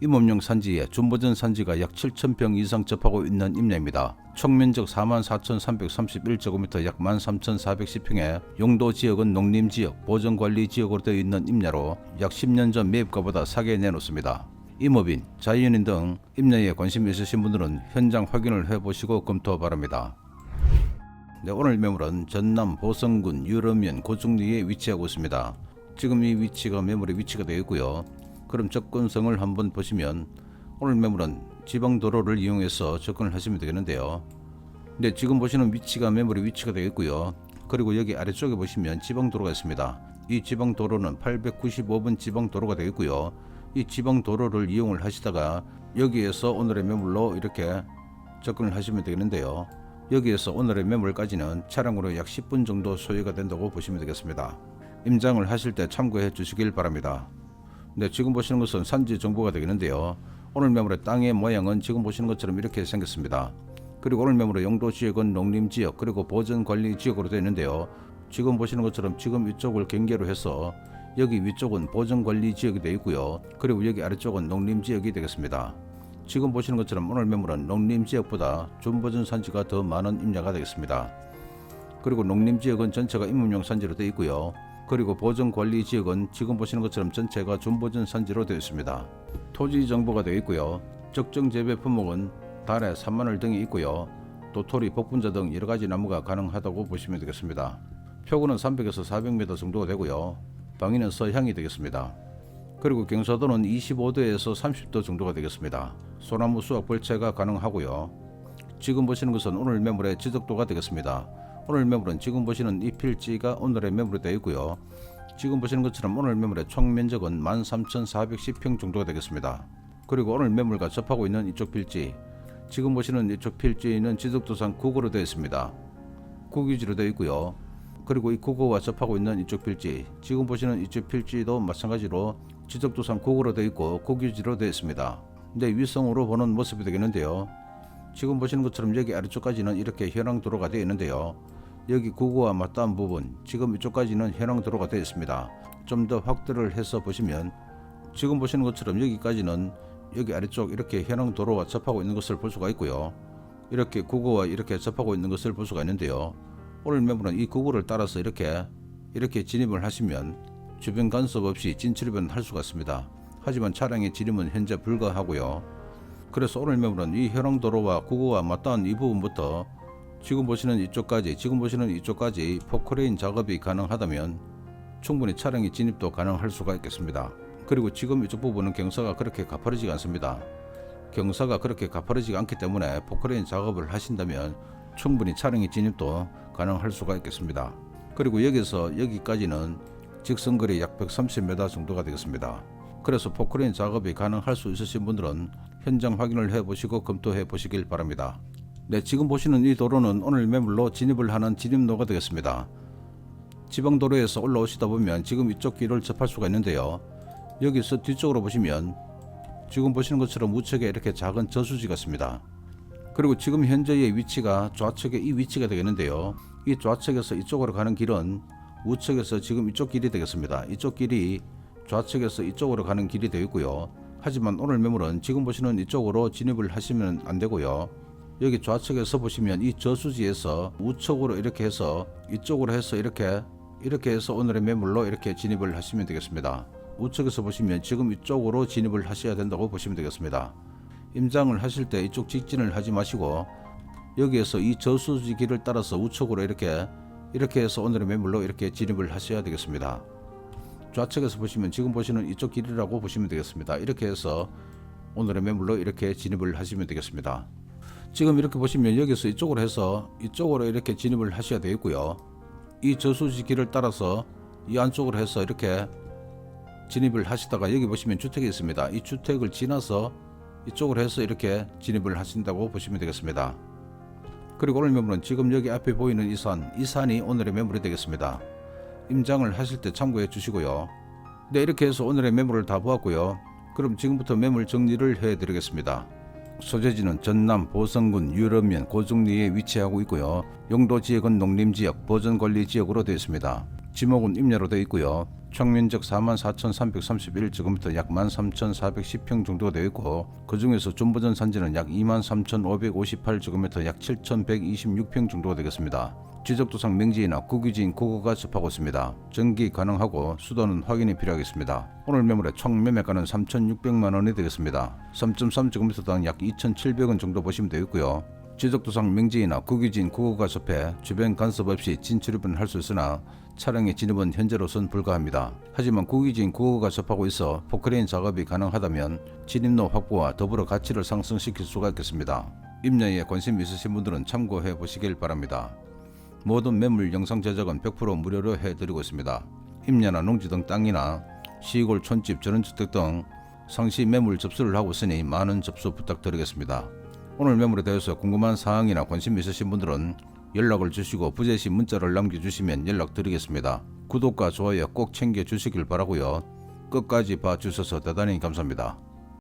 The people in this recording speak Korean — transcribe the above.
임업용 산지에 준보전 산지가 약 7,000평 이상 접하고 있는 임야입니다. 총 면적 44,331제곱미터 약 13,410평에 용도 지역은 농림 지역, 보전관리 지역으로 되어 있는 임야로 약 10년 전 매입가보다 싸게 내놓습니다. 임업인, 자연인 등 임야에 관심 있으신 분들은 현장 확인을 해보시고 검토 바랍니다. 네, 오늘 매물은 전남 보성군 유럽면 고중리에 위치하고 있습니다. 지금 이 위치가 매물의 위치가 되어 있고요. 그럼 접근성을 한번 보시면 오늘 매물은 지방 도로를 이용해서 접근을 하시면 되겠는데요. 네, 지금 보시는 위치가 매물의 위치가 되어 있고요. 그리고 여기 아래쪽에 보시면 지방 도로가 있습니다. 이 지방 도로는 895번 지방 도로가 되어 있고요. 이 지방 도로를 이용을 하시다가 여기에서 오늘의 매물로 이렇게 접근을 하시면 되겠는데요. 여기에서 오늘의 매물까지는 차량으로 약 10분 정도 소요가 된다고 보시면 되겠습니다. 임장을 하실 때 참고해 주시길 바랍니다. 네, 지금 보시는 것은 산지 정보가 되겠는데요. 오늘 매물의 땅의 모양은 지금 보시는 것처럼 이렇게 생겼습니다. 그리고 오늘 매물의 용도 지역은 농림 지역 그리고 보전 관리 지역으로 되어 있는데요. 지금 보시는 것처럼 지금 이쪽을 경계로 해서 여기 위쪽은 보전 관리 지역이 되어 있고요. 그리고 여기 아래쪽은 농림 지역이 되겠습니다. 지금 보시는 것처럼 오늘 매물은 농림 지역보다 준보전 산지가 더 많은 임야가 되겠습니다. 그리고 농림 지역은 전체가 임업용 산지로 되어 있고요. 그리고 보전 관리 지역은 지금 보시는 것처럼 전체가 준보전 산지로 되어 있습니다. 토지 정보가 되어 있고요. 적정 재배 품목은 달에 3만 원 등이 있고요. 도토리, 복분자 등 여러 가지 나무가 가능하다고 보시면 되겠습니다. 표구는 300에서 400m 정도가 되고요. 방위는 서향이 되겠습니다. 그리고 경사도는 25도에서 30도 정도가 되겠습니다. 소나무 수확 벌채가 가능하고요. 지금 보시는 것은 오늘 매물의 지적도가 되겠습니다. 오늘 매물은 지금 보시는 이 필지가 오늘의 매물이 되어 있고요. 지금 보시는 것처럼 오늘 매물의 총 면적은 13,410평 정도가 되겠습니다. 그리고 오늘 매물과 접하고 있는 이쪽 필지, 지금 보시는 이쪽 필지는 지적도상 국어로 되어 있습니다. 국유지로 되어 있고요. 그리고 이 국어와 접하고 있는 이쪽 필지, 지금 보시는 이쪽 필지도 마찬가지로 지적도상 국어로 되어 있고 국유지로 되어 있습니다. 근데 위성으로 보는 모습이 되겠는데요. 지금 보시는 것처럼 여기 아래쪽까지는 이렇게 현황 도로가 되어 있는데요. 여기 구구와 맞닿은 부분, 지금 이쪽까지는 현황 도로가 되어 있습니다. 좀 더 확대를 해서 보시면 지금 보시는 것처럼 여기까지는 여기 아래쪽 이렇게 현황 도로와 접하고 있는 것을 볼 수가 있고요. 이렇게 구구와 이렇게 접하고 있는 것을 볼 수가 있는데요. 오늘 매물은 이 구구를 따라서 이렇게 이렇게 진입을 하시면 주변 간섭 없이 진출입은 할 수가 있습니다. 하지만 차량의 진입은 현재 불가하고요. 그래서 오늘 매물은 이 현황 도로와 구구와 맞닿은 이 부분부터 지금 보시는 이쪽까지 지금 보시는 이쪽까지 포크레인 작업이 가능하다면 충분히 차량의 진입도 가능할 수가 있겠습니다. 그리고 지금 이쪽 부분은 경사가 그렇게 가파르지가 않습니다. 경사가 그렇게 가파르지가 않기 때문에 포크레인 작업을 하신다면 충분히 차량의 진입도 가능할 수가 있겠습니다. 그리고 여기서 여기까지는 직선거리 약 130m 정도가 되겠습니다. 그래서 포크레인 작업이 가능할 수 있으신 분들은 현장 확인을 해보시고 검토해 보시길 바랍니다. 네, 지금 보시는 이 도로는 오늘 매물로 진입을 하는 진입로가 되겠습니다. 지방도로에서 올라오시다 보면 지금 이쪽 길을 접할 수가 있는데요. 여기서 뒤쪽으로 보시면 지금 보시는 것처럼 우측에 이렇게 작은 저수지가 있습니다. 그리고 지금 현재의 위치가 좌측에 이 위치가 되겠는데요. 이 좌측에서 이쪽으로 가는 길은 우측에서 지금 이쪽 길이 되겠습니다. 이쪽 길이 좌측에서 이쪽으로 가는 길이 되어 있고요. 하지만 오늘 매물은 지금 보시는 이쪽으로 진입을 하시면 안 되고요. 여기 좌측에서 보시면 이 저수지에서 우측으로 이렇게 해서 이쪽으로 해서 이렇게 이렇게 해서 오늘의 매물로 이렇게 진입을 하시면 되겠습니다. 우측에서 보시면 지금 이쪽으로 진입을 하셔야 된다고 보시면 되겠습니다. 임장을 하실 때 이쪽 직진을 하지 마시고 여기에서 이 저수지 길을 따라서 우측으로 이렇게 이렇게 해서 오늘의 매물로 이렇게 진입을 하셔야 되겠습니다. 좌측에서 보시면 지금 보시는 이쪽 길이라고 보시면 되겠습니다. 이렇게 해서 오늘의 매물로 이렇게 진입을 하시면 되겠습니다. 지금 이렇게 보시면 여기서 이쪽으로 해서 이쪽으로 이렇게 진입을 하셔야 되겠고요. 이 저수지 길을 따라서 이 안쪽으로 해서 이렇게 진입을 하시다가 여기 보시면 주택이 있습니다. 이 주택을 지나서 이쪽으로 해서 이렇게 진입을 하신다고 보시면 되겠습니다. 그리고 오늘 매물은 지금 여기 앞에 보이는 이 산, 이 산이 오늘의 매물이 되겠습니다. 임장을 하실 때 참고해 주시고요. 네, 이렇게 해서 오늘의 매물을 다 보았고요. 그럼 지금부터 매물 정리를 해 드리겠습니다. 소재지는 전남 보성군 유럽면 고중리에 위치하고 있고요. 용도 지역은 농림지역, 보전관리 지역으로 되어 있습니다. 지목은 임야로 되어 있고요. 총 면적 44,331제곱미터 약 13,410평 정도 되어 있고 그 중에서 존버전 산지는 약 23,558제곱미터 약 7,126평 정도 되겠습니다. 지적도상 명지이나 국유지인 국어가 접하고 있습니다. 전기 가능하고 수도는 확인이 필요하겠습니다. 오늘 매물의 총 매매가는 3,600만 원이 되겠습니다. 3.3제곱미터당 약 2,700원 정도 보시면 되겠고요. 지적도상 명지이나 국유지인 국어가 접해 주변 간섭 없이 진출입은 할 수 있으나 차량의 진입은 현재로선 불가합니다. 하지만 국유지인 국어가 접하고 있어 포크레인 작업이 가능하다면 진입로 확보와 더불어 가치를 상승시킬 수가 있겠습니다. 임야에 관심 있으신 분들은 참고해 보시길 바랍니다. 모든 매물 영상 제작은 100% 무료로 해드리고 있습니다. 임야나 농지 등 땅이나 시골 촌집 전원주택 등 상시 매물 접수를 하고 있으니 많은 접수 부탁드리겠습니다. 오늘 매물에 대해서 궁금한 사항이나 관심 있으신 분들은 연락을 주시고 부재시 문자를 남겨주시면 연락드리겠습니다. 구독과 좋아요 꼭 챙겨주시길 바라고요. 끝까지 봐주셔서 대단히 감사합니다.